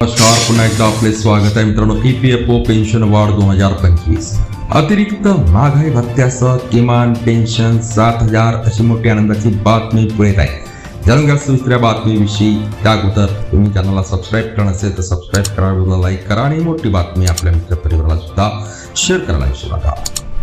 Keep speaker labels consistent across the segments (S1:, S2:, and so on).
S1: नमस्कार पुन्हा एकदा आपले स्वागत आहे मित्रांनो. E P F O pension वाढ दोन हजार पंचवीस. अतिरिक्त महागाई भत्त्यासह किमान पेन्शन सात हजार अशी मोठी आनंदाची बातमी पुढे आहे जाणून घ्या दुसऱ्या बातमीविषयी. त्या अगोदर तुम्ही चॅनलला सबस्क्राईब करणं असेल तर सबस्क्राईब करा व्हिडिओला लाईक करा आणि मोठी बातमी आपल्या मित्र परिवाराला सुद्धा शेअर करायला विसरू नका.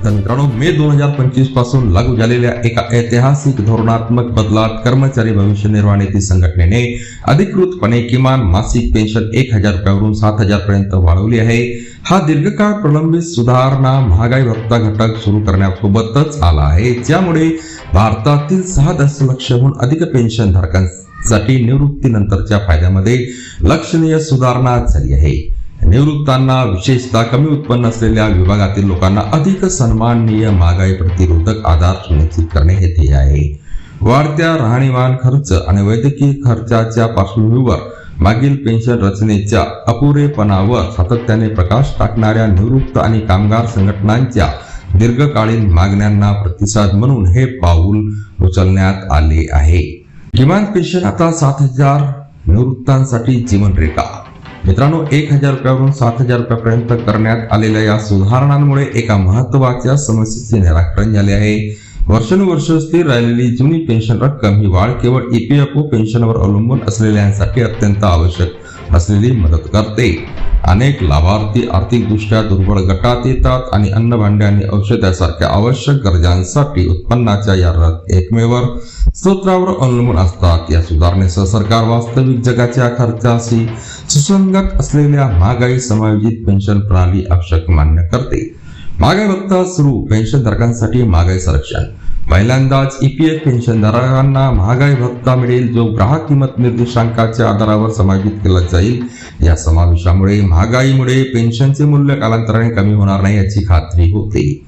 S1: तर मित्रांनो मे दोन हजार पंचवीसपासून लागू झालेल्या एका ऐतिहासिक धोरणात्मक बदलात कर्मचारी भविष्य निर्वाह निधी संघटनेने अधिकृतपणे किमान मासिक पेन्शन एक हजार रुपयावरून सात हजार पर्यंत वाढवली आहे. हा दीर्घकाळ प्रलंबित सुधारणा महागाई भत्ता घटक सुरू करण्यासोबतच आला आहे. ज्यामुळे भारतातील सहा दशलक्षहून अधिक पेन्शन धारकांसाठी निवृत्तीनंतरच्या फायद्यामध्ये लक्षणीय सुधारणा झाली आहे. निवृत्तांना विशेषतः कमी उत्पन्न असलेल्या विभागातील लोकांना अधिक सन्माननीय महागाई प्रतिरोधक आधार सुनिश्चित करणे हे ध्येय आहे. वाढत्या राहणीमान खर्च आणि वैद्यकीय खर्चाच्या पार्श्वभूमीवर मागील पेन्शन रचनेच्या अपुरेपणावर सातत्याने प्रकाश टाकणाऱ्या निवृत्त आणि कामगार संघटनांच्या दीर्घकालीन मागण्यांना प्रतिसाद म्हणून हे पाऊल उचलण्यात आले आहे. किमान पेन्शन आता सात हजार निवृत्तांसाठी जीवनरेखा मित्रांनो एक हजार रुपयावरून सात हजार रुपयापर्यंत करण्यात आलेल्या या सुधारणांमुळे एका महत्त्वाच्या समस्येचे निराकरण झाले आहे. वर्षानुवर्ष स्थिर राहिलेली जुनी पेन्शन रक्कम ही वाढ केवळ ईपीएफओ पेन्शनवर अवलंबून असलेल्यांसाठी अत्यंत आवश्यक असलेली मदत करते. अनेक लाभार्थी आर्थिकदृष्ट्या दुर्बळ गटात येतात आणि अन्नभांडे आणि औषध यासारख्या आवश्यक गरजांसाठी उत्पन्नाच्या या एकमेवर स्तोत्रावर स्त्रोत्रावर अवलंबून असतात. या सुधारणेसह सरकार वास्तविक जगाच्या खर्चाशी सुसंगत असलेल्या महागाई समायोजित पेन्शन प्रणाली आवश्यक मान्य करते. महागाई भत्ता सुरू पेन्शनधारकांसाठी महागाई संरक्षण. पहिल्यांदाच ईपीएफ पेन्शनधारकांना महागाई भत्ता मिळेल जो ग्राहक किंमत निर्देशांकाच्या आधारावर समायोजित केला जाईल. या समावेशामुळे महागाईमुळे पेन्शनचे मूल्य कालांतराने कमी होणार नाही याची खात्री होते.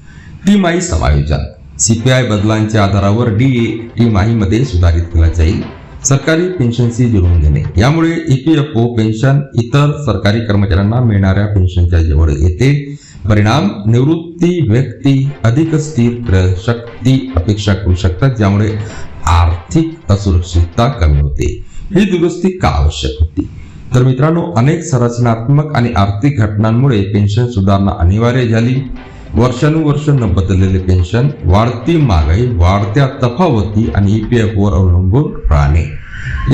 S1: तिमाही समायोजन. सीपीआय बदलांच्या आधारावर डीए तिमाहीमध्ये सुधारित केला जाईल. सरकारी पेन्शनशी जुळवून घेणे. यामुळे ईपीएफओ पेन्शन इतर सरकारी कर्मचाऱ्यांना मिळणाऱ्या पेन्शनच्या जवळ येते परिणाम निवृत्ती व्यक्ती अधिक स्थिर शक्ती अपेक्षा करू शकतात ज्यामुळे आर्थिक असुरक्षितता कमी होते. ही दुरुस्ती का आवश्यक होती? तर मित्रांनो अनेक संरचनात्मक आणि आर्थिक घटनांमुळे पेन्शन सुधारणा अनिवार्य झाली. वर्षानुवर्ष न बदललेले पेन्शन वाढती महागाई वाढत्या तफावती आणि ईपीएफ वर अवलंबून राहणे.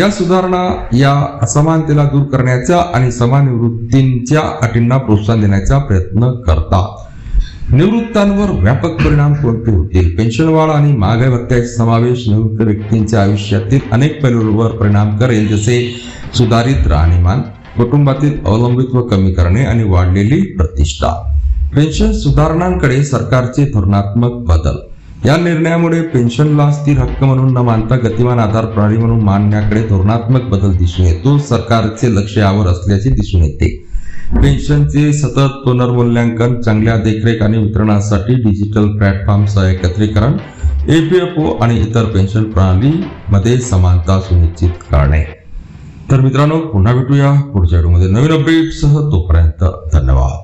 S1: या सुधारणा या असमानतेला दूर करण्याच्या आणि समान निवृत्तींच्या अटींना प्रोत्साहन देण्याचा प्रयत्न करतात. निवृत्तांवर व्यापक परिणाम कोणते होतील? पेन्शन वाढ आणि महागाई भत्त्याचा समावेश निवृत्त व्यक्तींच्या आयुष्यातील अनेक पैलूंवर परिणाम करेल जसे सुधारित राहणीमान कुटुंबातील अवलंबित्व कमी करणे आणि वाढलेली प्रतिष्ठा. पेन्शन सुधारणांकडे सरकारचे धोरणात्मक बदल. या निर्णयामुळे पेन्शनला स्थिर हक्क म्हणून न मानता गतिमान आधार प्रणाली म्हणून मानण्याकडे धोरणात्मक बदल दिसून येतो. सरकारचे लक्ष यावर असल्याचे दिसून येते. पेन्शनचे सतत पुनर्मूल्यांकन चांगल्या देखरेख आणि वितरणासाठी डिजिटल प्लॅटफॉर्मसह एकत्रीकरण एपीएफओ आणि इतर पेन्शन प्रणालीमध्ये समानता सुनिश्चित करणे. तर मित्रांनो पुन्हा भेटूया पुढच्या व्हिडिओमध्ये. नवीन अपडेटसह तोपर्यंत धन्यवाद.